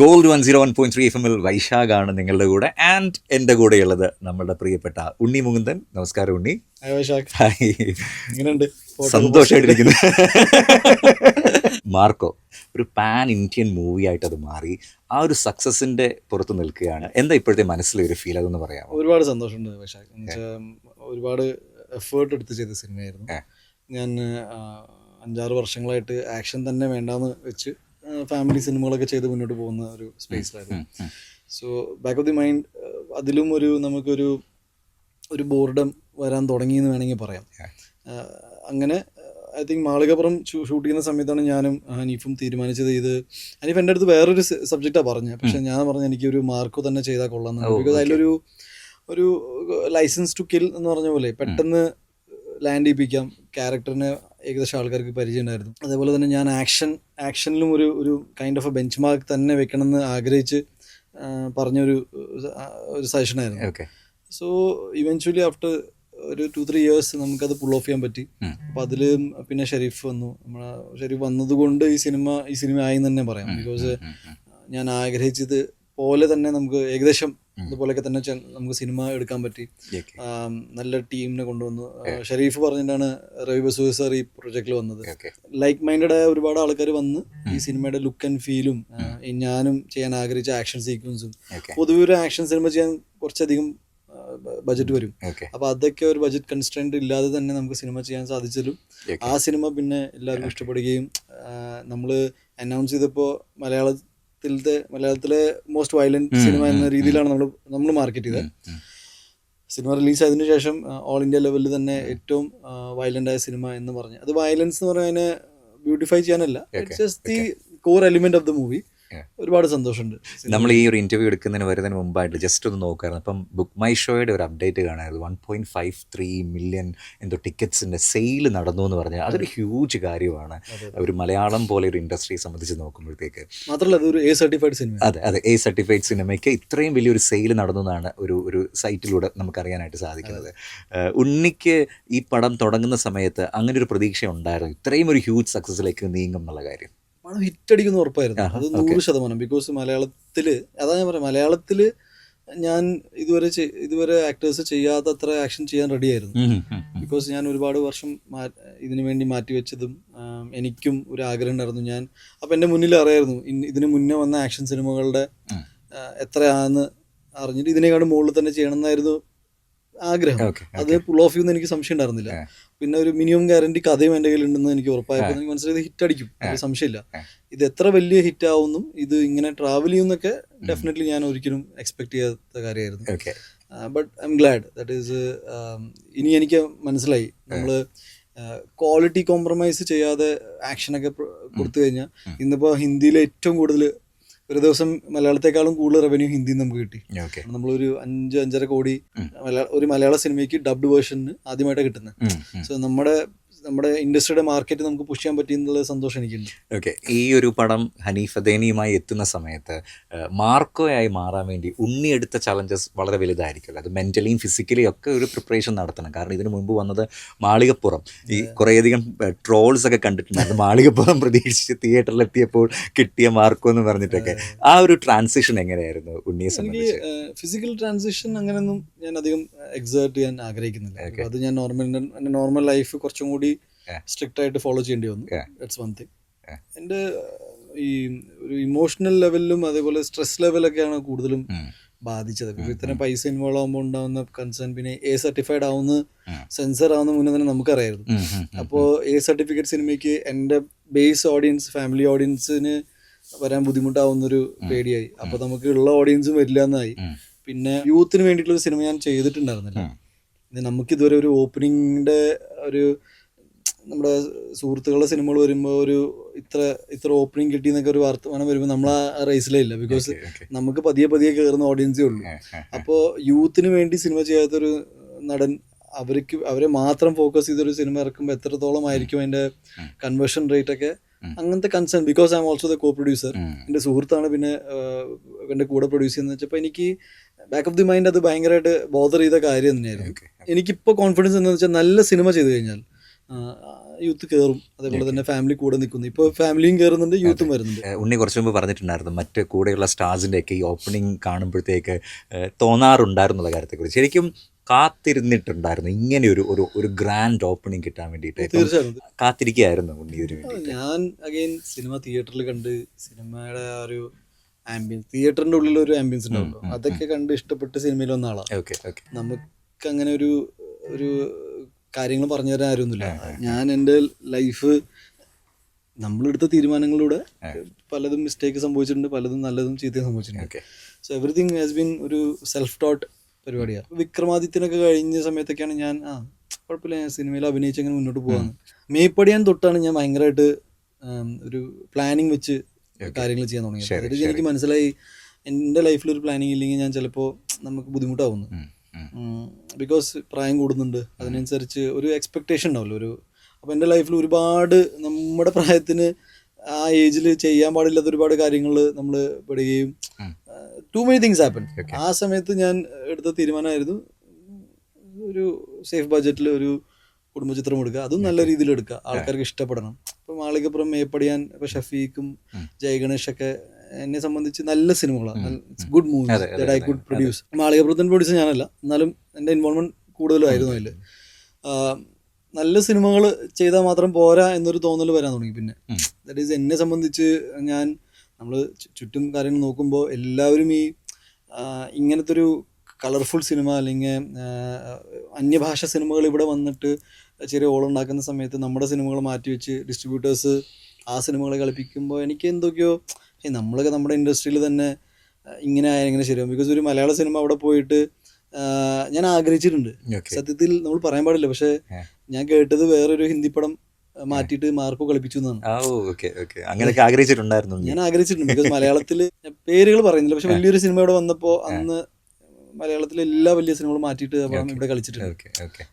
Gold one zero one point three F എമ്മിൽ വൈശാഖാണ് നിങ്ങളുടെ കൂടെ ആൻഡ് എന്റെ കൂടെയുള്ളത് നമ്മുടെ പ്രിയപ്പെട്ട ഉണ്ണി മുകുന്ദൻ. നമസ്കാരം ഉണ്ണി. ഹായ് സന്തോഷമായിട്ടിരിക്കുന്നു മാർക്കോ ഒരു പാൻ ഇന്ത്യൻ മൂവി ആയിട്ട് അത് മാറി. ആ ഒരു സക്സസിന്റെ പുറത്ത് നിൽക്കുകയാണ്. എന്താ ഇപ്പോഴത്തെ മനസ്സിലെ ഒരു ഫീൽ അതൊന്ന് പറയാം ഒരുപാട് സന്തോഷമുണ്ട് വൈശാഖ്. ഒരുപാട് എഫേർട്ട് എടുത്ത് ചെയ്ത സിനിമയായിരുന്നു ഞാൻ അഞ്ചാറ് വർഷങ്ങളായിട്ട് ആക്ഷൻ തന്നെ വേണ്ടാന്ന് വെച്ച് ഫാമിലി സിനിമകളൊക്കെ ചെയ്ത് മുന്നോട്ട് പോകുന്ന ഒരു സ്പേസിലായിരുന്നു. So back of the mind അതിലും ഒരു നമുക്കൊരു ഒരു ബോർഡം വരാൻ തുടങ്ങിയെന്ന് വേണമെങ്കിൽ പറയാം. അങ്ങനെ ഐ തിങ്ക് മാളികപ്പുറം ഷൂട്ട് ചെയ്യുന്ന സമയത്താണ് ഞാനും ഹനീഫും തീരുമാനിച്ചത് ഇത്. ഹനീഫ് എന്റെ അടുത്ത് വേറൊരു സബ്ജക്റ്റാണ് പറഞ്ഞത്. പക്ഷെ ഞാൻ പറഞ്ഞു എനിക്കൊരു മാർക്കോ തന്നെ ചെയ്താൽ കൊള്ളാം ബിക്കോസ്. അതിലൊരു ഒരു ലൈസൻസ് ടു കിൽ എന്ന് പറഞ്ഞ പോലെ പെട്ടെന്ന് ലാൻഡ് ചെയ്യിപ്പിക്കാം ക്യാരക്ടറിന് ഏകദേശം ആൾക്കാർക്ക് പരിചയം ഉണ്ടായിരുന്നു അതേപോലെ തന്നെ ഞാൻ ആക്ഷൻ ആക്ഷനിലും ഒരു ഒരു kind of a benchmark തന്നെ വെക്കണമെന്ന് ആഗ്രഹിച്ച് പറഞ്ഞൊരു ഒരു സജഷനായിരുന്നു ഓക്കെ സോ ഇവൻച്വലി ആഫ്റ്റർ ഒരു ടു ത്രീ ഇയേഴ്സ് നമുക്കത് പുൾ ഓഫ് ചെയ്യാൻ പറ്റി. അപ്പം അപ്പോൾ അതിൽ പിന്നെ ഷെരീഫ് വന്നു. നമ്മളെ ഷെരീഫ് വന്നതുകൊണ്ട് ഈ സിനിമ ഈ സിനിമ ആയി എന്ന് തന്നെ പറയാം. ബിക്കോസ് ഞാൻ ആഗ്രഹിച്ചത് പോലെ തന്നെ നമുക്ക് ഏകദേശം അതുപോലെയൊക്കെ തന്നെ നമുക്ക് സിനിമ എടുക്കാൻ പറ്റി. നല്ല ടീമിനെ കൊണ്ടുവന്നു. ഷരീഫ് പറഞ്ഞിട്ടാണ് രവി ബസു സാർ ഈ പ്രൊജക്റ്റിൽ വന്നത്. ലൈക്ക് മൈൻഡഡ് ആയ ഒരുപാട് ആൾക്കാർ വന്ന് ഈ സിനിമയുടെ ലുക്ക് ആൻഡ് ഫീലും ഞാനും ചെയ്യാൻ ആഗ്രഹിച്ച ആക്ഷൻ സീക്വൻസും പൊതുവെ ഒരു ആക്ഷൻ സിനിമ ചെയ്യാൻ കുറച്ചധികം ബജറ്റ് വരും. അപ്പൊ അതൊക്കെ ഒരു ബജറ്റ് കൺസ്റ്റന്റ് ഇല്ലാതെ തന്നെ നമുക്ക് സിനിമ ചെയ്യാൻ സാധിച്ചാലും ആ സിനിമ പിന്നെ എല്ലാവർക്കും ഇഷ്ടപ്പെടുകയും നമ്മൾ അനൗൺസ് ചെയ്തപ്പോൾ മലയാളത്തിലത്തെ മലയാളത്തിലെ മോസ്റ്റ് വയലന്റ് സിനിമ എന്ന രീതിയിലാണ് നമ്മൾ നമ്മൾ മാർക്കറ്റ് ചെയ്തത്. സിനിമ റിലീസ് ആയതിനു ശേഷം ഓൾ ഇന്ത്യ ലെവലിൽ തന്നെ ഏറ്റവും വയലന്റ് ആയ സിനിമ എന്ന് പറഞ്ഞു. അത് വയലൻസ് എന്ന് പറഞ്ഞാൽ അതിനെ beautify ചെയ്യാനല്ല. It's just the core element of the movie. ഒരുപാട് സന്തോഷമുണ്ട്. നമ്മൾ ഈ ഒരു ഇന്റർവ്യൂ എടുക്കുന്നതിന് വരുന്നതിന് മുമ്പായിട്ട് ജസ്റ്റ് ഒന്ന് നോക്കായിരുന്നു. അപ്പം ബുക്ക് മൈ ഷോയുടെ ഒരു update കാണായിരുന്നു. One point five three million എന്തോ ടിക്കറ്റ്സിന്റെ സെയിൽ നടന്നു എന്ന് പറഞ്ഞാൽ അതൊരു ഹ്യൂജ് കാര്യമാണ്. ഒരു മലയാളം പോലെ ഒരു ഇൻഡസ്ട്രിയെ സംബന്ധിച്ച് നോക്കുമ്പോഴത്തേക്ക്. മാത്രമല്ല അതൊരു എ സർട്ടിഫൈഡ് സിനിമ അതെ അതെ എ സർട്ടിഫൈഡ് സിനിമയ്ക്ക് ഇത്രയും വലിയൊരു സെയിൽ നടന്നു എന്നാണ് ഒരു ഒരു സൈറ്റിലൂടെ നമുക്കറിയാനായിട്ട് സാധിക്കുന്നത്. ഉണ്ണിക്ക് ഈ പടം തുടങ്ങുന്ന സമയത്ത് അങ്ങനെ ഒരു പ്രതീക്ഷ ഉണ്ടായിരുന്നു ഇത്രയും ഒരു ഹ്യൂജ് സക്സസിലേക്ക് നീങ്ങും എന്നുള്ള കാര്യം. പണം ഹിറ്റ് അടിക്കുന്ന ഉറപ്പായിരുന്നു അത്. നൂറ് ശതമാനം ബിക്കോസ് മലയാളത്തിൽ അതാ ഞാൻ പറയാം മലയാളത്തിൽ ഞാൻ ഇതുവരെ ഇതുവരെ ആക്ടേഴ്സ് ചെയ്യാത്ത അത്ര ആക്ഷൻ ചെയ്യാൻ റെഡി ആയിരുന്നു ഉം, ഉം, ഉം. ബിക്കോസ് ഞാൻ ഒരുപാട് വർഷം ഇതിനു വേണ്ടി മാറ്റിവെച്ചതും എനിക്കും ഒരു ആഗ്രഹം ഉണ്ടായിരുന്നു ഞാൻ അപ്പം എന്റെ മുന്നിൽ അറിയായിരുന്നു ഇതിന് മുന്നേ വന്ന ആക്ഷൻ സിനിമകളുടെ. എത്രയാണെന്ന് അറിഞ്ഞിട്ട് ഇതിനേക്കാളും മുകളിൽ തന്നെ ചെയ്യണം എന്നായിരുന്നു ആഗ്രഹം അത് പുൾ ഓഫ് ചെയ്യുന്ന എനിക്ക് സംശയം ഉണ്ടായിരുന്നില്ല. പിന്നെ ഒരു മിനിമം ഗ്യാരണ്ടി കഥയും എന്റെ കയ്യിലുണ്ടെന്ന് എനിക്ക് ഉറപ്പായപ്പോൾ എനിക്ക് മനസ്സിലായത് ഹിറ്റ് അടിക്കും. സംശയമില്ല. ഇത് എത്ര വലിയ ഹിറ്റ് ആവുന്നും ഇത് ഇങ്ങനെ ട്രാവൽ ചെയ്യുന്നൊക്കെ ഡെഫിനറ്റ്ലി ഞാൻ ഒരിക്കലും എക്സ്പെക്ട് ചെയ്യാത്ത കാര്യമായിരുന്നു. But I'm glad that is ഇനി എനിക്ക് മനസ്സിലായി. നമ്മൾ ക്വാളിറ്റി കോംപ്രമൈസ് ചെയ്യാതെ ആക്ഷനൊക്കെ കൊടുത്തു കഴിഞ്ഞാൽ ഇന്നിപ്പോൾ ഹിന്ദിയിൽ ഏറ്റവും കൂടുതൽ ഒരു ദിവസം മലയാളത്തെക്കാളും കൂടുതൽ റവന്യൂ ഹിന്ദിയിൽ നമുക്ക് കിട്ടി. നമ്മളൊരു അഞ്ച് അഞ്ചര കോടി ഒരു മലയാള സിനിമയ്ക്ക് ഡബ്ഡ് വേർഷന് ആദ്യമായിട്ടാണ് കിട്ടുന്നത്. സോ നമ്മുടെ നമ്മുടെ ഇൻഡസ്ട്രിയുടെ മാർക്കറ്റ് നമുക്ക് പുഷ് ചെയ്യാൻ പറ്റിയെന്നുള്ള സന്തോഷം എനിക്കുണ്ട്. ഓക്കെ ഈ ഒരു പടം ഹനീഫ് അദേനിയുമായി എത്തുന്ന സമയത്ത് മാർക്കോ മാർക്കോയായി മാറാൻ വേണ്ടി ഉണ്ണി എടുത്ത ചലഞ്ചസ് വളരെ വലുതായിരിക്കുമല്ലോ. അത് മെന്റലിയും ഫിസിക്കലിയും ഒക്കെ ഒരു പ്രിപ്പറേഷൻ നടത്തണം. കാരണം ഇതിനു മുമ്പ് വന്നത് മാളികപ്പുറം. ഈ കുറേയധികം ട്രോൾസ് ഒക്കെ കണ്ടിട്ടുണ്ടായിരുന്നു. മാളികപ്പുറം പ്രതീക്ഷിച്ച് തിയേറ്ററിൽ എത്തിയപ്പോൾ കിട്ടിയ മാർക്കോ എന്ന് പറഞ്ഞിട്ടൊക്കെ. ആ ഒരു ട്രാൻസിഷൻ എങ്ങനെയായിരുന്നു ഉണ്ണിയെ സംബന്ധിച്ച്? ഫിസിക്കൽ ട്രാൻസിഷൻ അങ്ങനെയൊന്നും ഞാൻ അധികം എക്സേർട്ട് ചെയ്യാൻ ആഗ്രഹിക്കുന്നില്ല. അത് ഞാൻ നോർമൽ നോർമൽ ലൈഫ് കുറച്ചും കൂടി. സ്ട്രിക്റ്റ് ആയിട്ട് ഫോളോ ചെയ്യേണ്ടി വന്നു. That's one thing. എന്റെ ഈ ഒരു ഇമോഷണൽ ലെവലിലും അതേപോലെ സ്ട്രെസ് ലെവലൊക്കെയാണ് കൂടുതലും ബാധിച്ചത്. ഇത്രയും പൈസ ഇൻവോൾവ് ആകുമ്പോൾ ഉണ്ടാകുന്ന കൺസേൺ പിന്നെ എ സർട്ടിഫൈഡ് ആവുന്ന സെൻസർ ആവുന്ന മുന്നേ തന്നെ നമുക്കറിയായിരുന്നു. അപ്പോൾ എ സർട്ടിഫിക്കറ്റ് സിനിമയ്ക്ക് എന്റെ ബേസ് ഓഡിയൻസ് ഫാമിലി ഓഡിയൻസിന് വരാൻ ബുദ്ധിമുട്ടാവുന്നൊരു പേടിയായി. അപ്പോൾ നമുക്ക് ഉള്ള ഓഡിയൻസും വരില്ല എന്നായി പിന്നെ യൂത്തിന് വേണ്ടിയിട്ടുള്ള ഒരു സിനിമ ഞാൻ ചെയ്തിട്ടുണ്ടായിരുന്നില്ല. നമുക്ക് ഇതുവരെ ഒരു ഓപ്പണിങ്ങിന്റെ ഒരു നമ്മുടെ സുഹൃത്തുക്കളുടെ സിനിമകൾ വരുമ്പോൾ ഒരു ഇത്ര ഇത്ര ഓപ്പണിംഗ് കിട്ടി എന്നൊക്കെ ഒരു വർത്തമാനം വരുമ്പോൾ നമ്മൾ ആ റേസിലേ ഇല്ല. ബിക്കോസ്. നമുക്ക് പതിയെ പതിയെ കയറുന്ന ഓഡിയൻസേ ഉള്ളൂ. അപ്പോൾ യൂത്തിന് വേണ്ടി സിനിമ ചെയ്യാത്തൊരു നടൻ അവർക്ക് അവരെ മാത്രം ഫോക്കസ് ചെയ്തൊരു സിനിമ ഇറക്കുമ്പോൾ എത്രത്തോളം ആയിരിക്കും അതിന്റെ കൺവേർഷൻ റേറ്റ് ഒക്കെ? അങ്ങനത്തെ concern because I'm also the co producer. എന്റെ സുഹൃത്താണ് പിന്നെ എന്റെ കൂടെ പ്രൊഡ്യൂസ് ചെയ്യുന്നത് വെച്ചപ്പോൾ എനിക്ക് ബാക്ക് ഓഫ് ദി മൈൻഡ് അത് ഭയങ്കരമായിട്ട് ബോധർ ചെയ്ത കാര്യം തന്നെയായിരുന്നു. എനിക്കിപ്പോൾ കോൺഫിഡൻസ് എന്താണെന്ന് വെച്ചാൽ നല്ല സിനിമ ചെയ്തു കഴിഞ്ഞാൽ യൂത്ത് കയറും അതേപോലെ തന്നെ ഫാമിലി കൂടെ നിൽക്കുന്നു ഇപ്പോൾ ഫാമിലിയും കയറുന്നുണ്ട് യൂത്തും വരുന്നുണ്ട്. ഉണ്ണി കുറച്ച് മുമ്പ് പറഞ്ഞിട്ടുണ്ടായിരുന്നു മറ്റ് കൂടെയുള്ള സ്റ്റാർസിന്റെ ഒക്കെ ഈ ഓപ്പണിംഗ് കാണുമ്പോഴത്തേക്ക് തോന്നാറുണ്ടായിരുന്നുള്ള കാര്യത്തെക്കുറിച്ച്. ശരിക്കും കാത്തിരുന്നിട്ടുണ്ടായിരുന്നു. ഇങ്ങനെ ഒരു ഒരു ഒരു ഗ്രാൻഡ് ഓപ്പണിംഗ് കിട്ടാൻ വേണ്ടിയിട്ട്. തീർച്ചയായിട്ടും. കാത്തിരിക്കുകയായിരുന്നു ഉണ്ണി ഒരു ഞാൻ അഗൈൻ സിനിമ തിയേറ്ററിൽ കണ്ട് സിനിമയുടെ ആ ഒരു ആംബിയൻസ് തിയേറ്ററിന്റെ ഉള്ളിൽ ഒരു ആംബിയൻസ് ഉണ്ടാവുമല്ലോ. അതൊക്കെ കണ്ട് ഇഷ്ടപ്പെട്ട് സിനിമയിൽ വന്ന ആളാണ് ഓക്കെ ഓക്കെ നമുക്ക് അങ്ങനെ ഒരു ഒരു കാര്യങ്ങൾ പറഞ്ഞു തരാൻ ആരൊന്നുമില്ല ഞാൻ എന്റെ ലൈഫ് നമ്മളെടുത്ത തീരുമാനങ്ങളിലൂടെ പലതും മിസ്റ്റേക്ക് സംഭവിച്ചിട്ടുണ്ട് പലതും നല്ലതും ചീത്തയും സംഭവിച്ചിട്ടുണ്ട്. Okay. So everything has been ഒരു സെൽഫ് ടോട്ട് പരിപാടിയാണ് വിക്രമാദിത്യനൊക്കെ കഴിഞ്ഞ സമയത്തൊക്കെയാണ് ഞാൻ ആ കുഴപ്പമില്ല ഞാൻ സിനിമയിൽ അഭിനയിച്ച് അങ്ങനെ മുന്നോട്ട് പോകാന്ന് മേപ്പടിയാൻ തൊട്ടാണ് ഞാൻ ഭയങ്കരമായിട്ട് ഒരു പ്ലാനിങ് വെച്ച് കാര്യങ്ങൾ ചെയ്യാൻ തുടങ്ങിയത്. എനിക്ക് മനസ്സിലായി എന്റെ ലൈഫിൽ ഒരു പ്ലാനിങ് ഇല്ലെങ്കിൽ ഞാൻ ചിലപ്പോൾ നമുക്ക് ബുദ്ധിമുട്ടാവുന്നു. ബിക്കോസ് പ്രായം കൂടുന്നുണ്ട്. അതിനനുസരിച്ച് ഒരു എക്സ്പെക്ടേഷൻ ഉണ്ടാവില്ല. ഒരു അപ്പോൾ എന്റെ ലൈഫിൽ ഒരുപാട് നമ്മുടെ പ്രായത്തിന് ആ ഏജിൽ ചെയ്യാൻ പാടില്ലാത്ത ഒരുപാട് കാര്യങ്ങൾ നമ്മൾ പെടുകയും ടു മെനി തിങ്സ് ഹാപ്പൻ ആ സമയത്ത് ഞാൻ എടുത്ത തീരുമാനമായിരുന്നു ഒരു സേഫ് ബഡ്ജറ്റിൽ ഒരു കുടുംബചിത്രം എടുക്കുക. അതും നല്ല രീതിയിൽ എടുക്കുക. ആൾക്കാർക്ക് ഇഷ്ടപ്പെടണം. ഇപ്പം മാളികപ്പുറം മേപ്പടിയാൻ ഇപ്പം ഷഫീഖും ജയഗണേഷൊക്കെ എന്നെ സംബന്ധിച്ച് നല്ല സിനിമകളാണ് good movies I produce produce ഞാനല്ല. എന്നാലും എന്റെ ഇൻവോൾവ്മെന്റ് കൂടുതലായിരുന്നു അതിൽ നല്ല സിനിമകൾ ചെയ്താൽ മാത്രം പോരാ എന്നൊരു തോന്നൽ വരാൻ തുടങ്ങി പിന്നെ. ദാറ്റ് ഈസ് എന്നെ സംബന്ധിച്ച് ഞാൻ നമ്മൾ ചുറ്റും കാര്യങ്ങൾ നോക്കുമ്പോൾ എല്ലാവരും ഈ ഇങ്ങനത്തെ ഒരു കളർഫുൾ സിനിമ അല്ലെങ്കിൽ അന്യഭാഷ സിനിമകൾ ഇവിടെ വന്നിട്ട് ചെറിയ ഓളുണ്ടാക്കുന്ന സമയത്ത് നമ്മുടെ സിനിമകൾ മാറ്റി വെച്ച് ഡിസ്ട്രിബ്യൂട്ടേഴ്സ് ആ സിനിമകളെ കളിപ്പിക്കുമ്പോൾ എനിക്ക് എന്തൊക്കെയോ നമ്മളൊക്കെ നമ്മുടെ ഇൻഡസ്ട്രിയിൽ തന്നെ ഇങ്ങനെ ആയാലും ഇങ്ങനെ ശരിയാവും. ബിക്കോസ് ഒരു മലയാള സിനിമ അവിടെ പോയിട്ട് ഞാൻ ആഗ്രഹിച്ചിട്ടുണ്ട്. സത്യത്തിൽ നമ്മൾ പറയാൻ പാടില്ല. പക്ഷെ ഞാൻ കേട്ടത് വേറൊരു ഹിന്ദി പടം മാറ്റിയിട്ട് മാർക്കോ കളിപ്പിച്ചു എന്നാണ്. അങ്ങനെയൊക്കെ ആഗ്രഹിച്ചിട്ടുണ്ടായിരുന്നു ഞാൻ ആഗ്രഹിച്ചിട്ടുണ്ട്. ബിക്കോസ് മലയാളത്തിൽ പേരുകൾ പറയുന്നില്ല. പക്ഷെ വലിയൊരു സിനിമ ഇവിടെ വന്നപ്പോൾ അന്ന് മലയാളത്തിലെ എല്ലാ വലിയ സിനിമകളും മാറ്റിയിട്ട് ഇവിടെ കളിച്ചിട്ടുണ്ട്.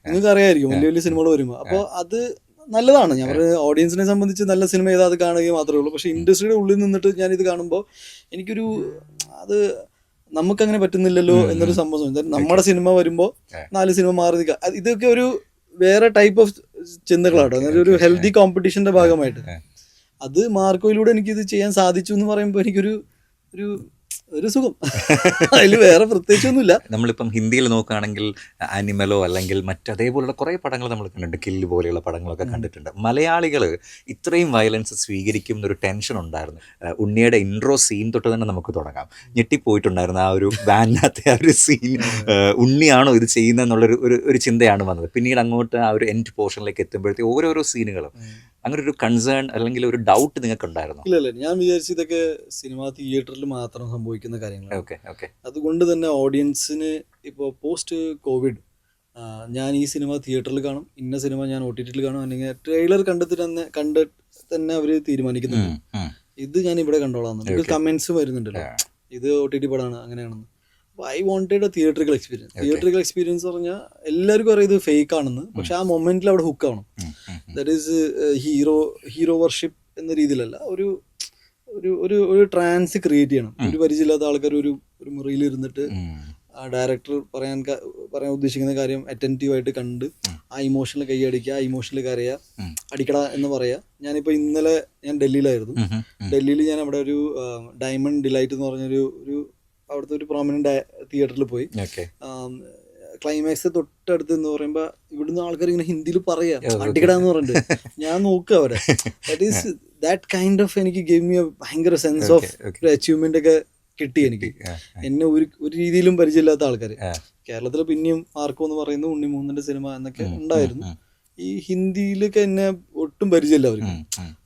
നിങ്ങൾക്ക് അറിയായിരിക്കും വലിയ വലിയ സിനിമകൾ വരുമ്പോൾ അപ്പോൾ അത് നല്ലതാണ്. ഞാൻ പറയുന്നത് ഓഡിയൻസിനെ സംബന്ധിച്ച് നല്ല സിനിമ ഏതാ അത് കാണുകയും മാത്രമേ ഉള്ളൂ. പക്ഷെ ഇൻഡസ്ട്രിയുടെ ഉള്ളിൽ നിന്നിട്ട് ഞാൻ ഇത് കാണുമ്പോൾ എനിക്കൊരു അത് നമുക്കങ്ങനെ പറ്റുന്നില്ലല്ലോ എന്നൊരു സംഭവം നമ്മുടെ സിനിമ വരുമ്പോൾ നാല് സിനിമ മാറി നിൽക്കുക. ഇതൊക്കെ ഒരു വേറെ ടൈപ്പ് ഓഫ് ചിന്തകളാട്ടോ അതായത് ഒരു ഹെൽത്തി കോമ്പറ്റീഷന്റെ ഭാഗമായിട്ട്. അത് മാർക്കോയിലൂടെ എനിക്കിത് ചെയ്യാൻ സാധിച്ചു എന്ന് പറയുമ്പോൾ എനിക്കൊരു ഒരു ഒരു സുഖം. അതിൽ വേറെ പ്രത്യേകിച്ചൊന്നുമില്ല. നമ്മളിപ്പം ഹിന്ദിയിൽ നോക്കുകയാണെങ്കിൽ ആനിമലോ അല്ലെങ്കിൽ മറ്റതേപോലുള്ള കുറേ പടങ്ങൾ നമ്മൾ കണ്ടിട്ടുണ്ട്. കില്ല് പോലെയുള്ള പടങ്ങളൊക്കെ കണ്ടിട്ടുണ്ട്. മലയാളികൾ ഇത്രയും വയലൻസ് സ്വീകരിക്കും എന്നൊരു ടെൻഷൻ ഉണ്ടായിരുന്നു. ഉണ്ണിയുടെ ഇൻട്രോ സീൻ തൊട്ട് തന്നെ നമുക്ക് തുടങ്ങാം. ഞെട്ടിപ്പോയിട്ടുണ്ടായിരുന്നു ആ ഒരു ബാനിനകത്തെ ആ ഒരു സീൻ ഉണ്ണിയാണോ ഇത് ചെയ്യുന്നതെന്നുള്ളൊരു ഒരു ഒരു ചിന്തയാണ് വന്നത്. പിന്നീട് അങ്ങോട്ട് ആ ഒരു എൻഡ് പോർഷനിലേക്ക് എത്തുമ്പോഴത്തേക്ക് ഓരോരോ സീനുകളും അങ്ങനെ ഒരു കൺസേൺ അല്ലെങ്കിൽ ഒരു ഡൗട്ട് നിങ്ങൾക്ക് ഉണ്ടായിരുന്നു ഇല്ല. ഇല്ല ഞാൻ വിചാരിച്ചു ഇതൊക്കെ സിനിമ തിയേറ്ററിൽ മാത്രം സംഭവിക്കുന്ന കാര്യങ്ങളാണ്. ഓക്കെ ഓക്കെ അതുകൊണ്ട് തന്നെ ഓഡിയൻസിന് ഇപ്പോൾ പോസ്റ്റ് കോവിഡ് ഞാൻ ഈ സിനിമ തിയേറ്ററിൽ കാണും ഇന്ന സിനിമ ഞാൻ ഒ ടി ടിയിൽ കാണും അല്ലെങ്കിൽ ട്രെയിലർ കണ്ടിട്ട് തന്നെ കണ്ടിട്ട് തന്നെ അവർ തീരുമാനിക്കുന്നുണ്ട്. ഇത് ഞാൻ ഇവിടെ കണ്ടോളാം. കമന്റ്സ് വരുന്നുണ്ടല്ലോ. ഇത് ഒ ടി ടി പടമാണ് അങ്ങനെയാണെന്ന്. I wanted a theatrical experience theatrical experience പറഞ്ഞാൽ എല്ലാവർക്കും അറിയാം ഇത് ഫേക്ക് ആണെന്ന്. പക്ഷെ ആ മൊമെന്റിൽ അവിടെ ഹുക്ക് ആവണം. That is hero hero worship എന്ന രീതിയിലല്ല. ഒരു ഒരു ഒരു ഒരു ട്രാൻസ് ക്രിയേറ്റ് ചെയ്യണം. ഒരു പരിചയമില്ലാത്ത ആൾക്കാർ ഒരു ഒരു മുറിയിൽ ഇരുന്നിട്ട് ആ ഡയറക്ടർ പറയാൻ പറയാൻ ഉദ്ദേശിക്കുന്ന കാര്യം അറ്റന്റീവ് ആയിട്ട് കണ്ട് ആ ഇമോഷനിൽ കൈയടിക്കുക ആ ഇമോഷനിൽ കരയുക അടിക്കട എന്ന് പറയാ. ഞാനിപ്പോൾ ഇന്നലെ ഞാൻ ഡൽഹിയിലായിരുന്നു. ഡൽഹിയിൽ ഞാൻ അവിടെ ഒരു ഡയമണ്ട് ഡിലൈറ്റ് എന്ന് പറഞ്ഞൊരു ഒരു അവിടുത്തെ ഒരു പ്രോമിനന്റ് തിയേറ്ററിൽ പോയി. ക്ലൈമാക്സ് തൊട്ടടുത്ത് എന്ന് പറയുമ്പോൾ ഇവിടുന്ന് ആൾക്കാർ ഇങ്ങനെ ഹിന്ദിയിൽ പറയാ അടിക്കടാന്ന് പറഞ്ഞിട്ട്. ഞാൻ നോക്കുക അവരെ. That is that kind of എനിക്ക് ഗെയിം ഭയങ്കര സെൻസ് ഓഫ് ഒരു അച്ചീവ്മെന്റ് ഒക്കെ കിട്ടി എനിക്ക്. എന്നെ ഒരു ഒരു രീതിയിലും പരിചയമില്ലാത്ത ആൾക്കാർ കേരളത്തിൽ പിന്നെയും ആർക്കോ എന്ന് പറയുന്നത് ഉണ്ണി മൂന്നിന്റെ സിനിമ എന്നൊക്കെ ഉണ്ടായിരുന്നു. ഈ ഹിന്ദിയിലൊക്കെ എന്നെ ഒട്ടും പരിചയമില്ല അവർക്ക്.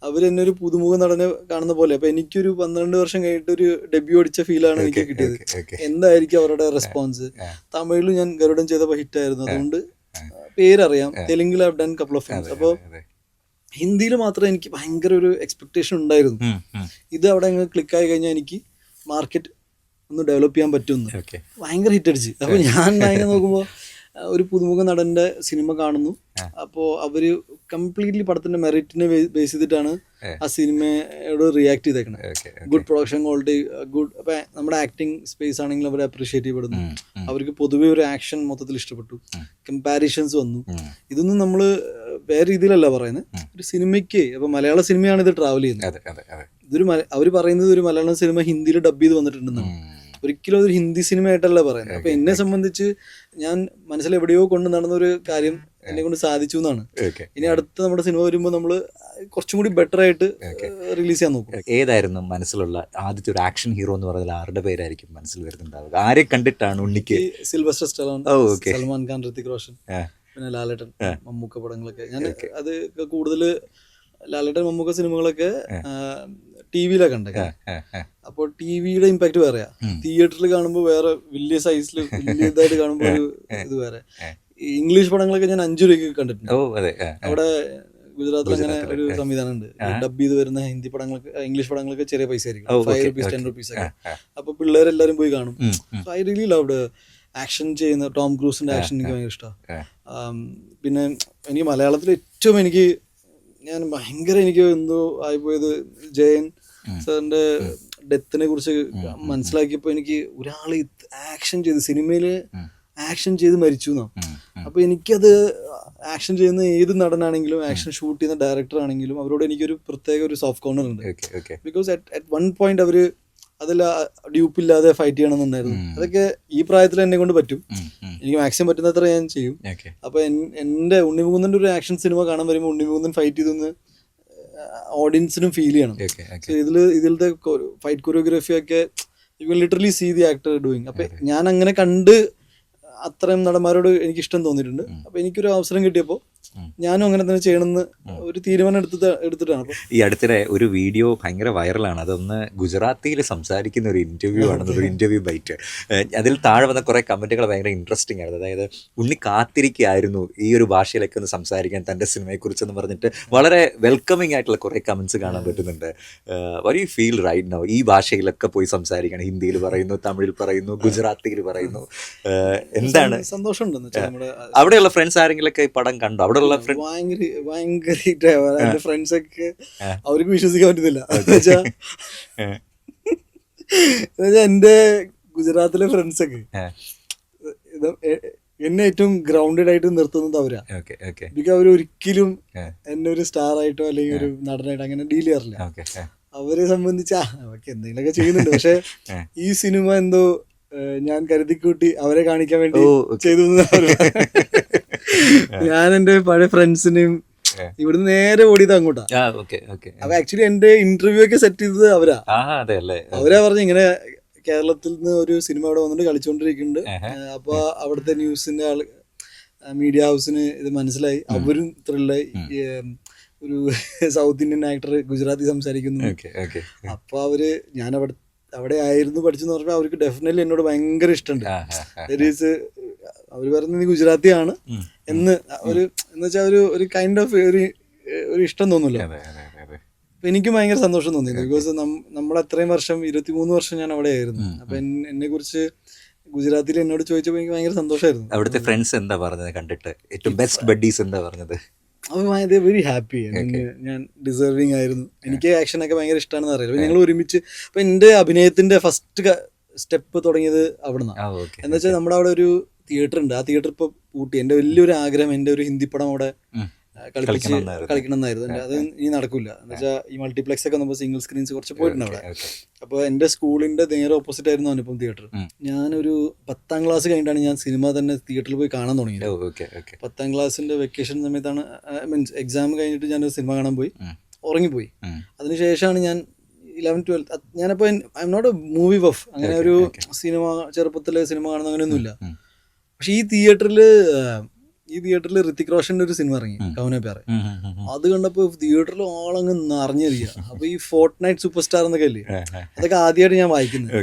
അവരെന്നെ ഒരു പുതുമുഖ നടനെ കാണുന്ന പോലെ. അപ്പൊ എനിക്കൊരു പന്ത്രണ്ട് വർഷം കഴിഞ്ഞിട്ട് ഒരു ഡെബ്യൂ അടിച്ച ഫീൽ ആണ് എനിക്ക് കിട്ടിയത്. എന്തായിരിക്കും അവരുടെ റെസ്പോൺസ് തമിഴിലും ഞാൻ ഗരുഡൻ ചെയ്തപ്പോൾ ഹിറ്റ് ആയിരുന്നു. അതുകൊണ്ട് പേരറിയാം. തെലുങ്കിൽ have done couple of films അപ്പോൾ ഹിന്ദിയിൽ മാത്രം എനിക്ക് ഭയങ്കര ഒരു എക്സ്പെക്ടേഷൻ ഉണ്ടായിരുന്നു. ഇത് അവിടെ അങ്ങ് ക്ലിക്ക് ആയി കഴിഞ്ഞാൽ എനിക്ക് മാർക്കറ്റ് ഒന്ന് ഡെവലപ്പ് ചെയ്യാൻ പറ്റുമെന്ന്. ഭയങ്കര ഹിറ്റ് അടിച്ച്. അപ്പൊ ഞാൻ നോക്കുമ്പോൾ ഒരു പുതുമുഖ നടന്റെ സിനിമ കാണുന്നു. അപ്പോ അവർ കംപ്ലീറ്റ്ലി പടത്തിന്റെ മെറിറ്റിനെ ബേസ് ചെയ്തിട്ടാണ് ആ സിനിമയോട് റിയാക്ട് ചെയ്തേക്കണത് ഗുഡ് പ്രൊഡക്ഷൻ ക്വാളിറ്റി ഗുഡ് അപ്പൊ നമ്മുടെ ആക്ടിങ് സ്പേസ് ആണെങ്കിൽ അവർ അപ്രീഷിയേറ്റ് ചെയ്യപ്പെടുന്നു. അവർക്ക് പൊതുവെ ഒരു ആക്ഷൻ മൊത്തത്തിൽ ഇഷ്ടപ്പെട്ടു. കമ്പാരിഷൻസ് വന്നു. ഇതൊന്നും നമ്മൾ വേറെ രീതിയിലല്ല പറയുന്നത് ഒരു സിനിമയ്ക്ക് അപ്പൊ മലയാള സിനിമയാണ് ഇത് ട്രാവൽ ചെയ്യുന്നത്. ഇതൊരു അവർ പറയുന്നത് ഒരു മലയാളം സിനിമ ഹിന്ദിയിൽ ഡബ് ചെയ്ത് വന്നിട്ടുണ്ടെന്നാണ്. ഒരിക്കലും ഒരു ഹിന്ദി സിനിമയായിട്ടല്ല പറയുന്നത്. അപ്പൊ എന്നെ സംബന്ധിച്ച് ഞാൻ മനസ്സിൽ എവിടെയോ കൊണ്ട് നടന്ന ഒരു കാര്യം എന്നെ കൊണ്ട് സാധിച്ചു എന്നാണ്. ഇനി അടുത്ത നമ്മുടെ സിനിമ വരുമ്പോൾ നമ്മൾ കുറച്ചും കൂടി ബെറ്റർ ആയിട്ട് റിലീസ് ചെയ്യാൻ നോക്കും. ഏതായിരുന്നു മനസ്സിലുള്ള ആദ്യത്തെ ഒരു ആക്ഷൻ ഹീറോ എന്ന് പറഞ്ഞാൽ ആരുടെ പേരായിരിക്കും മനസ്സിൽ വരുന്നുണ്ടാവുക? ആരെ കണ്ടിട്ടാണ് ഉണ്ണിക്ക്? Silver Sylvester Stallone Salman Khan Hrithik Roshan പിന്നെ ലാലേട്ടൻ മമ്മൂക്ക പടങ്ങളൊക്കെ. ഞാൻ അത് കൂടുതൽ ലാലേട്ടൻ മമ്മൂക്ക സിനിമകളൊക്കെ ടി വിയിലൊക്കെ ഉണ്ട്. അപ്പോൾ ടി വിയുടെ ഇമ്പാക്ട് വേറെയാ തിയേറ്ററിൽ കാണുമ്പോൾ വേറെ വലിയ സൈസിൽ വലിയ ഇതായിട്ട് കാണുമ്പോൾ ഒരു ഇത് വേറെ. ഇംഗ്ലീഷ് പടങ്ങളൊക്കെ ഞാൻ അഞ്ചു രൂപയ്ക്ക് കണ്ടിട്ടുണ്ട്. അവിടെ ഗുജറാത്തിൽ അങ്ങനെ ഒരു സംവിധാനം ഉണ്ട്. ഡബ് ചെയ്ത് വരുന്ന ഹിന്ദി പടങ്ങളൊക്കെ ഇംഗ്ലീഷ് പടങ്ങളൊക്കെ ചെറിയ പൈസ ആയിരിക്കും. ഫൈവ് റുപ്പീസ് ടെൻ റുപ്പീസ് ഒക്കെ. അപ്പൊ പിള്ളേരെല്ലാരും പോയി കാണും. ഉം. ഐ റിയലി ലവ് ആക്ഷൻ ചെയ്യുന്ന ടോം ക്രൂസിന്റെ ആക്ഷൻ എനിക്ക് ഭയങ്കര ഇഷ്ടമാണ്. പിന്നെ എനിക്ക് മലയാളത്തിൽ ഏറ്റവും എനിക്ക് ഞാൻ ഭയങ്കര എനിക്ക് എന്തോ ആയിപ്പോയത് ജയൻ സാറിന്റെ ഡെത്തിനെ കുറിച്ച് മനസ്സിലാക്കിയപ്പോൾ എനിക്ക് ഒരാൾ ആക്ഷൻ ചെയ്ത് സിനിമയിൽ ആക്ഷൻ ചെയ്ത് മരിച്ചു എന്നാ. അപ്പൊ എനിക്കത് ആക്ഷൻ ചെയ്യുന്ന ഏത് നടനാണെങ്കിലും ആക്ഷൻ ഷൂട്ട് ചെയ്യുന്ന ഡയറക്ടർ ആണെങ്കിലും അവരോട് എനിക്കൊരു പ്രത്യേക ഒരു സോഫ്റ്റ് കോർണർ ഉണ്ട്. ബിക്കോസ് അറ്റ് വൺ പോയിന്റ് അവർ അതിൽ ഡ്യൂപ്പില്ലാതെ ഫൈറ്റ് ചെയ്യണമെന്നുണ്ടായിരുന്നു. അതൊക്കെ ഈ പ്രായത്തിൽ എന്നെ കൊണ്ട് പറ്റും. എനിക്ക് മാക്സിമം പറ്റുന്നത്ര ഞാൻ ചെയ്യും. അപ്പൊ എന്റെ ഉണ്ണിമുകുന്ദന്റെ ഒരു ആക്ഷൻ സിനിമ കാണാൻ വരുമ്പോൾ ഉണ്ണിമുകുന്ദൻ ഫൈറ്റ് ചെയ്തെന്ന് ഓഡിയൻസിനും ഫീൽ ചെയ്യണം. ഇതിൽ ഇതിലത്തെ ഫൈറ്റ് കൊറിയോഗ്രഫി ഒക്കെ you will literally see the actor doing അപ്പൊ ഞാൻ അങ്ങനെ കണ്ട് അത്രയും നടന്മാരോട് എനിക്ക് ഇഷ്ടം തോന്നിയിട്ടുണ്ട് അപ്പൊ എനിക്കൊരു അവസരം കിട്ടിയപ്പോൾ ഞാനും അങ്ങനെ തന്നെ ചെയ്യണമെന്ന് ഒരു തീരുമാനം എടുത്തിട്ട് എടുത്തിട്ടാണ് ഈ അടുത്തിടെ ഒരു വീഡിയോ ഭയങ്കര വൈറലാണ്. അതൊന്ന് ഗുജറാത്തിയിൽ സംസാരിക്കുന്ന ഒരു ഇന്റർവ്യൂ ആണ് ഒരു ഇന്റർവ്യൂ ബൈറ്റ് അതിൽ താഴെ വന്ന കുറെ കമന്റുകൾ ഭയങ്കര ഇൻട്രസ്റ്റിംഗ് ആയിരുന്നു. അതായത് ഉണ്ണി കാത്തിരിക്കുകയായിരുന്നു ഈ ഒരു ഭാഷയിലൊക്കെ ഒന്ന് സംസാരിക്കാൻ തന്റെ സിനിമയെക്കുറിച്ച് എന്ന് പറഞ്ഞിട്ട് വളരെ വെൽക്കമിങ് ആയിട്ടുള്ള കുറെ കമന്റ്സ് കാണാൻ പറ്റുന്നുണ്ട്. വരി ഫീൽ റൈറ്റ് നോ ഈ ഭാഷയിലൊക്കെ പോയി സംസാരിക്കണം. ഹിന്ദിയിൽ പറയുന്നു തമിഴിൽ പറയുന്നു ഗുജറാത്തിയിൽ പറയുന്നു. എന്താണ്? വെച്ചാൽ അവിടെയുള്ള ഫ്രണ്ട്സ് ആരെങ്കിലൊക്കെ ഈ പടം കണ്ടോ? അവിടെയുള്ള ഉള്ള ഭയങ്കര ഭയങ്കര എന്റെ ഫ്രണ്ട്സ് ഒക്കെ അവർക്ക് വിശ്വസിക്കാൻ പറ്റുന്നില്ല എന്നുവെച്ചാ എന്റെ ഗുജറാത്തിലെ ഫ്രണ്ട്സ് ഒക്കെ എന്നെ ഏറ്റവും ഗ്രൗണ്ടഡ് ആയിട്ട് നിർത്തുന്നത് അവരാ. ബിക്കോസ് അവർ ഒരിക്കലും. എന്നെ ഒരു സ്റ്റാർ ആയിട്ടോ അല്ലെങ്കിൽ ഒരു നടനായിട്ടോ അങ്ങനെ ഡീൽ ചെയ്യാറില്ല. അവരെ സംബന്ധിച്ച് അവർക്ക് എന്തെങ്കിലുമൊക്കെ ചെയ്യുന്നുണ്ട്. പക്ഷെ ഈ സിനിമ എന്തോ ഞാൻ കരുതിക്കൂട്ടി അവരെ കാണിക്കാൻ വേണ്ടി ചെയ്തു. ഞാൻ എന്റെ പഴയ ഫ്രണ്ട്സിനെയും. ഇവിടുന്ന് നേരെ ഓടിയത് അങ്ങോട്ടാ. അപ്പൊ ആക്ച്വലി എന്റെ ഇന്റർവ്യൂ ഒക്കെ സെറ്റ് ചെയ്തത് അവരാ. അവരാ പറഞ്ഞു ഇങ്ങനെ കേരളത്തിൽ നിന്ന് ഒരു സിനിമ അവിടെ വന്നിട്ട് കളിച്ചുകൊണ്ടിരിക്കുന്നുണ്ട്. ഏഹ്, അപ്പൊ അവിടുത്തെ ന്യൂസിന്റെ ആൾ മീഡിയ ഹൗസിന് ഇത് മനസ്സിലായി. അവരും ത്രില്ലായി ഒരു സൗത്ത് ഇന്ത്യൻ ആക്ടർ ഗുജറാത്തി സംസാരിക്കുന്നു. അപ്പൊ അവർ ഞാൻ അവിടെ അവിടെ ആയിരുന്നു പഠിച്ചെന്ന് പറഞ്ഞാൽ അവർക്ക് ഡെഫിനറ്റ്ലി എന്നോട് ഭയങ്കര ഇഷ്ടമുണ്ട്. അവർ പറഞ്ഞത് ഗുജറാത്തി ഗുജറാത്തിയാണ്. എന്ന് ഒരു എന്ന് വെച്ചാൽ ഒരു ഒരു കൈൻഡ് ഓഫ് ഒരു ഒരു ഇഷ്ടം തോന്നുമല്ലോ. എനിക്കും ഭയങ്കര സന്തോഷം തോന്നി. ബിക്കോസ് നമ്മൾ അത്രയും വർഷം ഇരുപത്തിമൂന്ന് വർഷം ഞാൻ അവിടെ ആയിരുന്നു അപ്പൊ എന്നെ കുറിച്ച് ഗുജറാത്തിൽ എന്നോട് ചോദിച്ചപ്പോൾ എനിക്ക് ഭയങ്കര സന്തോഷമായിരുന്നു അവിടുത്തെ ഫ്രണ്ട്സ് എന്താ പറഞ്ഞത് കണ്ടിട്ട്? ഏറ്റവും ബെസ്റ്റ് ബഡീസ് എന്താ പറഞ്ഞത്? വെരി ഹാപ്പി ഞാൻ ഡിസേർവിങ് ആയിരുന്നു. എനിക്ക് ആക്ഷൻ ഒക്കെ ഭയങ്കര ഇഷ്ടമാണെന്ന് അറിയില്ല. ഞങ്ങൾ ഒരുമിച്ച് അപ്പൊ എന്റെ അഭിനയത്തിന്റെ ഫസ്റ്റ് സ്റ്റെപ്പ് തുടങ്ങിയത് അവിടെ നിന്നാണ് ആ വെച്ചാൽ നമ്മുടെ അവിടെ ഒരു തിയേറ്റർ ഉണ്ട് ആ തിയേറ്റർ ഇപ്പൊ പൂട്ടി. എന്റെ വലിയൊരു ആഗ്രഹം എന്റെ ഒരു ഹിന്ദി പടം അവിടെ കളിപ്പിച്ച് കളിക്കണമെന്നായിരുന്നു. അത് ഇനി നടക്കില്ല എന്ന് വെച്ചാൽ ഈ മൾട്ടിപ്ലെക്സ് ഒക്കെ നമ്മൾ സിംഗിൾ സ്ക്രീൻസ് കുറച്ച് പോയിട്ടുണ്ട് അവിടെ. ഓക്കെ. അപ്പൊ എന്റെ സ്കൂളിന്റെ നേരെ ഓപ്പോസിറ്റ് ആയിരുന്നു അനുപം തിയേറ്റർ. ഞാനൊരു പത്താം ക്ലാസ് കഴിഞ്ഞിട്ടാണ് ഞാൻ സിനിമ തന്നെ തിയേറ്ററിൽ പോയി കാണാൻ തുടങ്ങിയത്. പത്താം ക്ലാസ്സിന്റെ വെക്കേഷൻ സമയത്താണ് മീൻസ് എക്സാം കഴിഞ്ഞിട്ട് ഞാൻ സിനിമ കാണാൻ പോയി. ഉറങ്ങിപ്പോയി. അതിനുശേഷമാണ് ഞാൻ ഇലവൻ ട്വൽത്ത് ഞാനപ്പോൾ I'm not a movie buff അങ്ങനെ ഒരു സിനിമ ചെറുപ്പത്തിലെ സിനിമ കാണുന്ന അങ്ങനെയൊന്നുമില്ല. പക്ഷെ ഈ തിയേറ്ററിൽ ഈ തിയേറ്ററിൽ ഋത്തിക് റോഷന്റെ ഒരു സിനിമ ഇറങ്ങി കൗനപ്പേറെ. അത് കണ്ടപ്പോ തിയേറ്ററിൽ ആളങ്ങ് നിറഞ്ഞിരിക്കുക അപ്പൊ ഈ ഫോർട്ട് നൈറ്റ് സൂപ്പർ സ്റ്റാർ എന്നൊക്കെ അല്ലേ. അതൊക്കെ ആദ്യമായിട്ട് ഞാൻ വായിക്കുന്നത്.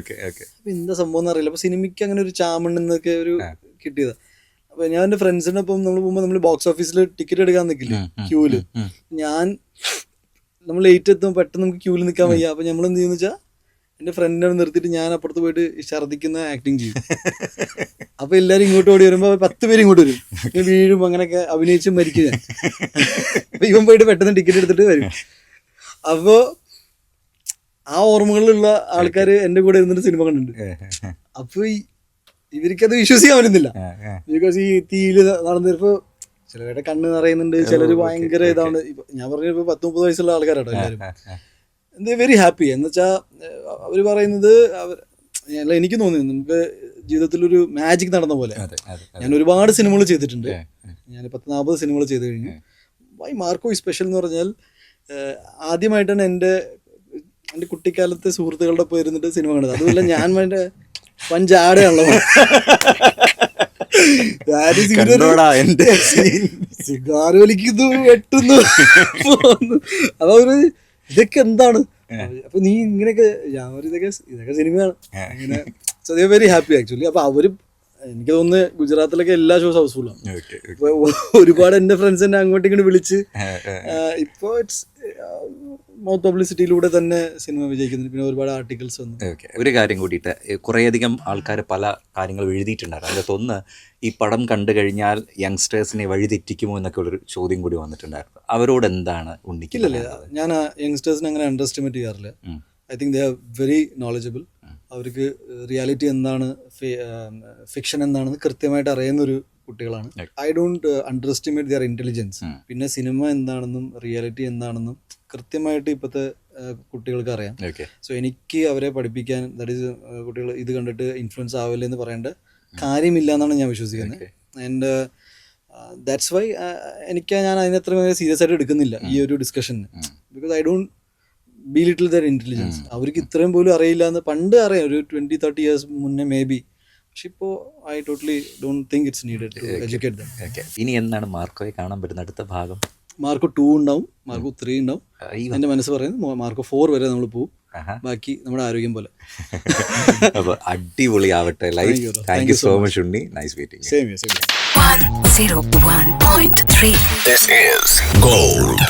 അപ്പൊ എന്താ സംഭവം എന്ന് അറിയില്ല. അപ്പൊ സിനിമയ്ക്ക് അങ്ങനെ ഒരു ചാമുണ്ടെന്നൊക്കെ ഒരു കിട്ടിയത്. അപ്പൊ ഞാൻ എന്റെ ഫ്രണ്ട്സിനൊപ്പം നമ്മൾ പോകുമ്പോൾ നമ്മൾ ബോക്സ് ഓഫീസിൽ ടിക്കറ്റ് എടുക്കാൻ നിൽക്കില്ലേ ക്യൂൽ. ഞാൻ നമ്മൾ ലേറ്റ് എത്തുമ്പോൾ പെട്ടെന്ന് നമുക്ക് ക്യൂൽ നിൽക്കാൻ വയ്യ. അപ്പൊ നമ്മൾ എന്ത് ചെയ്യുന്ന വെച്ചാൽ എന്റെ ഫ്രണ്ടിനെ നിർത്തിയിട്ട് ഞാൻ അപ്പുറത്ത് പോയിട്ട് ഛർദ്ദിക്കുന്ന ഛർദിക്കുന്ന ആക്ടിങ് ചെയ്യും. അപ്പൊ എല്ലാരും ഇങ്ങോട്ട് ഓടി വരുമ്പോ പത്ത് പേര് ഇങ്ങോട്ട് വരും. വീഴും അങ്ങനെയൊക്കെ അഭിനയിച്ചും മരിക്കും ഞാൻ. അപ്പൊ ഇവൻ പോയിട്ട് പെട്ടെന്ന് ടിക്കറ്റ് എടുത്തിട്ട് വരും. അപ്പോ ആ ഓർമ്മകളിലുള്ള ആൾക്കാർ എന്റെ കൂടെ ഇരുന്നിട്ട് സിനിമ കണ്ടിട്ടുണ്ട്. അപ്പോൾ ഇവർക്കത് വിശ്വസിക്കാൻ പറ്റുന്നില്ല. ബിക്കോസ് ഈ തീയിൽ നടന്നിപ്പോ ചിലരുടെ കണ്ണ് നിറയുന്നുണ്ട് ചിലര് ഭയങ്കര ഇതാണ് ഞാൻ പറഞ്ഞ ഇപ്പൊ പത്ത് മുപ്പത് വയസ്സുള്ള ആൾക്കാരാണ് എല്ലാവരും എന്ത് വെരി ഹാപ്പി എന്ന് വെച്ചാൽ അവർ പറയുന്നത് അവർ അല്ല എനിക്ക് തോന്നി നമുക്ക് ജീവിതത്തിൽ ഒരു മാജിക് നടന്ന പോലെ. ഞാൻ ഒരുപാട് സിനിമകൾ ചെയ്തിട്ടുണ്ട്. ഞാൻ പത്ത് നാൽപ്പത് സിനിമകൾ ചെയ്ത് കഴിഞ്ഞു. വൈ മാർക്കോ സ്പെഷ്യൽ എന്ന് പറഞ്ഞാൽ ആദ്യമായിട്ടാണ് എന്റെ എന്റെ കുട്ടിക്കാലത്തെ സുഹൃത്തുക്കളുടെ ഒപ്പം ഇരുന്നിട്ട് സിനിമ കണ്ടത്. അതുമല്ല ഞാൻ എന്റെ പഞ്ചാടയാണല്ലോ. കണ്ടോടാ സിഗാർ വലിക്കുന്നു വെട്ടുന്നു അവർ ഇതൊക്കെ എന്താണ്? അപ്പൊ നീ ഇങ്ങനെയൊക്കെ ഞാൻ ഒരു ഇതൊക്കെ ഇതൊക്കെ സിനിമയാണ്. അങ്ങനെ so they very happy actually അപ്പൊ അവരും എനിക്ക് തോന്നുന്നു ഗുജറാത്തിലൊക്കെ എല്ലാ ഷോസ് ഹൗസ്ഫുള്ളാണ് ആണ്. ഒരുപാട് എന്റെ ഫ്രണ്ട്സ് എന്നെ അങ്ങോട്ട് ഇങ്ങോട്ട് വിളിച്ച് ഇപ്പോ ഇറ്റ്സ് മൗത്ത് പബ്ലിസിറ്റിയിലൂടെ തന്നെ സിനിമ വിജയിക്കുന്നു പിന്നെ ഒരുപാട് ആർട്ടിക്കിൾസ് വന്നു. ഓക്കെ ഒരു കാര്യം കൂടിയിട്ട് കുറേയധികം ആൾക്കാർ പല കാര്യങ്ങൾ എഴുതിയിട്ടുണ്ടായിരുന്നു. അതിനകത്തൊന്ന് ഈ പടം കണ്ടു കഴിഞ്ഞാൽ യങ്സ്റ്റേഴ്സിനെ വഴിതെറ്റിക്കുമോ എന്നൊക്കെ ഒരു ചോദ്യം കൂടി വന്നിട്ടുണ്ടായിരുന്നു. അവരോട് എന്താണ് ഉണ്ണിക്കില്ല ഞാൻ യങ്സ്റ്റേഴ്സിനെ അങ്ങനെ അണ്ടർ എസ്റ്റിമേറ്റ് ചെയ്യാറില്ല I think they are very knowledgeable അവർക്ക് റിയാലിറ്റി എന്താണ് ഫിക്ഷൻ എന്താണെന്ന് കൃത്യമായിട്ട് അറിയുന്നൊരു കുട്ടികളാണ്. I don't underestimate their intelligence പിന്നെ സിനിമ എന്താണെന്നും റിയാലിറ്റി എന്താണെന്നും കൃത്യമായിട്ട് ഇപ്പോഴത്തെ കുട്ടികൾക്ക് അറിയാം സോ എനിക്ക് അവരെ പഠിപ്പിക്കാൻ ദാറ്റ് ഈസ് കുട്ടികൾ ഇത് കണ്ടിട്ട് ഇൻഫ്ലുവൻസ് ആവില്ല എന്ന് പറയേണ്ട കാര്യമില്ല എന്നാണ് ഞാൻ വിശ്വസിക്കുന്നത്. ആൻഡ് ദാറ്റ്സ് വൈ എനിക്ക് ഞാൻ അതിനെ അത്ര സീരിയസ് ആയിട്ട് എടുക്കുന്നില്ല ഈ ഒരു ഡിസ്കഷന് because I don't belittle their intelligence അവർക്ക് ഇത്രയും പോലും അറിയില്ല എന്ന് പണ്ട് അറിയാം. ഒരു ട്വന്റി തേർട്ടി ഇയേഴ്സ് മുന്നേ മേ ബി പക്ഷെ ഇപ്പോൾ I totally don't think it's needed to educate them ഇനി എന്താണ് മാർക്കോയെ കാണാൻ പറ്റുന്ന അടുത്ത ഭാഗം? മാർക്കോ ടു ഉണ്ടാവും മാർക്ക് ത്രീ ഉണ്ടാവും. എന്റെ എന്റെ മനസ്സ് പറയുന്നത് മാർക്ക് ഫോർ വരെ നമ്മൾ പോകും ബാക്കി നമ്മുടെ ആരോഗ്യം പോലെ. അടിപൊളി ആവട്ടെ life thank you so much Unni. Nice meeting same same 101.3. This is Gold.